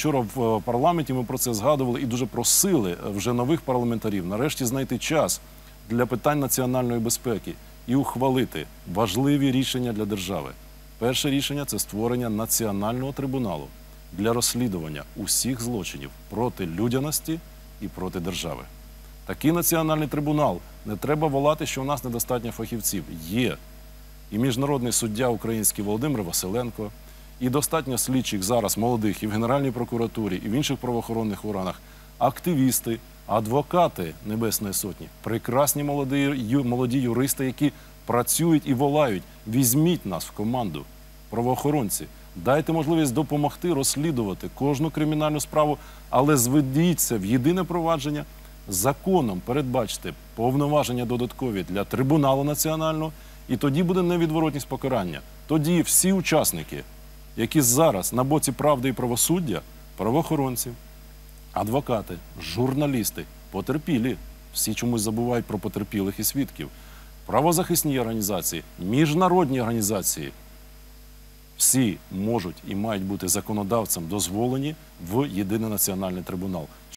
Вчора в е, парламенті ми про це згадували і дуже просили е, вже нових парламентарів нарешті знайти час для питань національної безпеки і ухвалити важливі рішення для держави. Перше рішення це створення національного трибуналу для розслідування усіх злочинів проти людяності і проти держави. Такий національний трибунал не треба волати, що у нас недостатньо фахівців. Є і міжнародний суддя український Володимир Василенко, і достатньо слідчих зараз молодих і в Генеральній прокуратурі, і в інших правоохоронних органах, активісти, адвокати Небесної Сотні, прекрасні молоді, юристи, які працюють і волають. Візьміть нас в команду, правоохоронці. Дайте можливість допомогти розслідувати кожну кримінальну справу, але зведіться в єдине провадження. Законом передбачте повноваження додаткові для трибуналу національного, і тоді буде невідворотність покарання. Тоді всі учасники, які зараз на боці правди і правосуддя, правоохоронці, адвокати, журналісти, потерпілі, всі чомусь забувають про потерпілих і свідків, правозахисні організації, міжнародні організації, всі можуть і мають бути законодавцем дозволені в єдиний національний трибунал.